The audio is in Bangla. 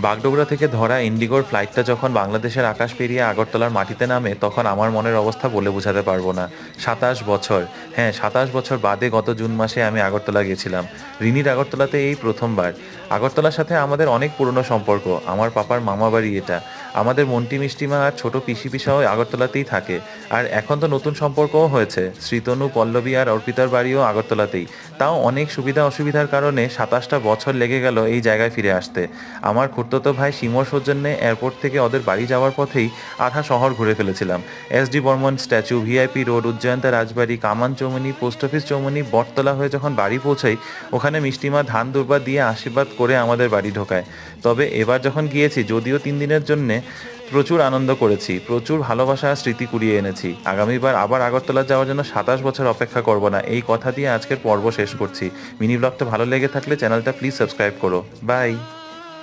বাগডোগরা থেকে ধরা ইন্ডিগোর ফ্লাইটটা যখন বাংলাদেশের আকাশ পেরিয়ে আগরতলার মাটিতে নামে, তখন আমার মনের অবস্থা বলে বোঝাতে পারব না। সাতাশ বছর। হ্যাঁ সাতাশ বছর বাদে গত জুন মাসে আমি আগরতলা গেছিলাম রিনির আগরতলাতে এই প্রথমবার। আগরতলার সাথে আমাদের অনেক পুরনো সম্পর্ক। আমার পাপার মামা বাড়ি এটা। আমাদের মন্টি মিষ্টিমা আর ছোট পিসি পিসাও আগরতলাতেই থাকে। আর এখন তো নতুন সম্পর্কও হয়েছে। শ্রীতনু, পল্লবী আর অর্পিতার বাড়িও আগরতলাতেই। তাও অনেক সুবিধা অসুবিধার কারণে সাতাশটা বছর লেগে গেল এই জায়গায় ফিরে আসতে। আমার খুড়তো ভাই সিমর সৌজন্যে এয়ারপোর্ট থেকে ওদের বাড়ি যাওয়ার পথেই আধা শহর ঘুরে ফেলেছিলাম। SD Burman statue, VIP, road Ujjayanta, Rajbari, Kaman Chowmuhani, post office Chowmuhani, Battala হয়ে যখন বাড়ি পৌঁছাই, ওখানে মিষ্টিমা ধান দুর্বা দিয়ে আশীর্বাদ করে আমাদের বাড়ি ঢোকায়। তবে এবার যখন গিয়েছি, যদিও তিন দিনের জন্যে প্রচুর আনন্দ করেছি, প্রচুর ভালোবাসা আর স্মৃতি কুড়িয়ে এনেছি। আগামীবার আবার আগরতলা যাওয়ার জন্য সাতাশ বছর অপেক্ষা করব না, এই কথা দিয়ে আজকের পর্ব শেষ করছি। মিনি ব্লগটা ভালো লেগে থাকলে চ্যানেলটা প্লিজ সাবস্ক্রাইব করো। বাই!